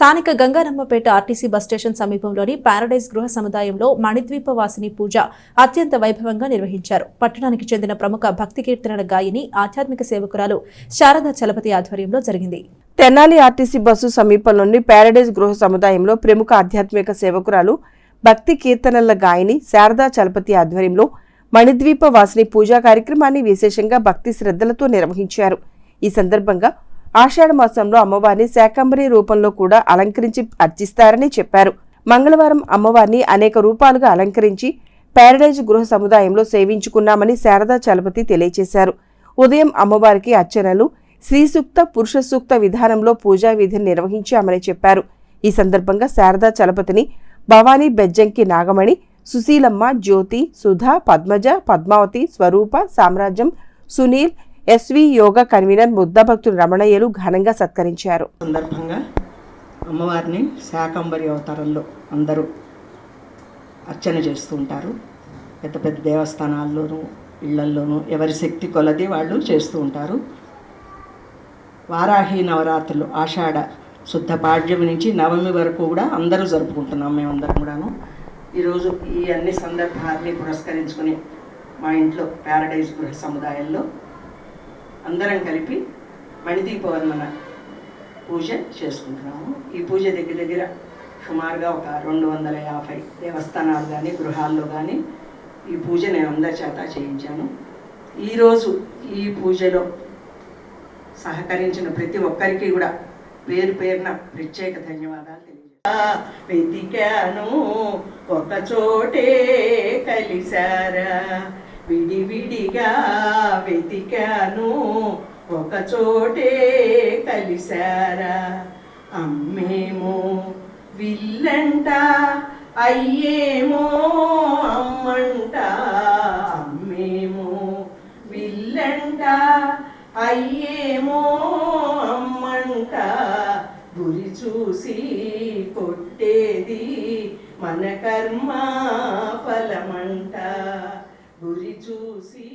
స్థానిక Gangarammapeta RTC bus station సమీపంలోని paradise గృహ సముదాయంలో మణిద్వీప వాసిని పూజ అత్యంత వైభవంగా నిర్వహించారు. పట్టణానికి చెందిన ప్రముఖ భక్తి కీర్తనల గాయని ఆధ్యాత్మిక సేవకురాలు శారదా చలపతి ఆధ్వర్యంలో జరిగింది. తెనాలి ఆర్టీసీ బస్సు సమీపంలోని ప్యారడైజ్ గృహ సముదాయంలో ప్రముఖ ఆధ్యాత్మిక సేవకురాలు భక్తి కీర్తనల గాయని శారదా చలపతి ఆధ్వర్యంలో మణిద్వీప వాసిని పూజా కార్యక్రమాన్ని విశేషంగా భక్తి శ్రద్ధలతో నిర్వహించారు. ఈ సందర్భంగా ఆషాఢ మాసంలో అమ్మవారిని శాకంబరి రూపంలో కూడా అలంకరించి అర్చిస్తారని చెప్పారు. మంగళవారం అమ్మవారిని అనేక రూపాలుగా అలంకరించి ప్యారడైజ్ గృహ సముదాయంలో సేవించుకున్నామని శారదా చలపతి తెలియజేశారు ఉదయం అమ్మవారికి అర్చనలు శ్రీ సూక్త పురుష సూక్త విధానంలో పూజా విధిని నిర్వహించామని చెప్పారు. ఈ సందర్భంగా శారదా చలపతిని భవానీ బెజ్జంకి నాగమణి సుశీలమ్మ జ్యోతి సుధా పద్మజ పద్మావతి స్వరూప సామ్రాజ్యం సునీల్ ఎస్వి యోగా కన్వీనర్ ముద్దభక్తులు రమణయ్యలు ఘనంగా సత్కరించారు. సందర్భంగా అమ్మవారిని శాకంబరి అవతారంలో అందరూ అర్చన చేస్తూ ఉంటారు. పెద్ద పెద్ద దేవస్థానాల్లోనూ ఇళ్ళల్లోనూ ఎవరి శక్తి కొలది వాళ్ళు చేస్తూ ఉంటారు. వారాహి నవరాత్రులు ఆషాఢ శుద్ధ పాడ్యం నుంచి నవమి వరకు కూడా అందరూ జరుపుకుంటున్నాం మేమందరం కూడాను. ఈరోజు ఈ అన్ని సందర్భాల్ని పురస్కరించుకొని మా ఇంట్లో ప్యారడైజ్ గృహ సముదాయంలో అందరం కలిపి మణిదీపవర్మన పూజ చేసుకుంటున్నాము. ఈ పూజ దగ్గర దగ్గర సుమారుగా ఒక రెండు వందల యాభై దేవస్థానాలు కానీ గృహాల్లో కానీ ఈ పూజ నేను అందరి చేత చేయించాను. ఈరోజు ఈ పూజలో సహకరించిన ప్రతి ఒక్కరికి కూడా పేరు పేరున ప్రత్యేక ధన్యవాదాలు తెలియజేస్తాను. వెతికాను ఒక చోటే కలిశారా? విడివిడిగా వెతికాను. ఒక చోటే కలిశారా? అమ్మేమో విల్లంట అయ్యేమో అమ్మంట. అమ్మేమో విల్లంట అయ్యేమో అమ్మంట. గురి చూసి కొట్టేది మన కర్మ ఫలమంట. గురి చూసి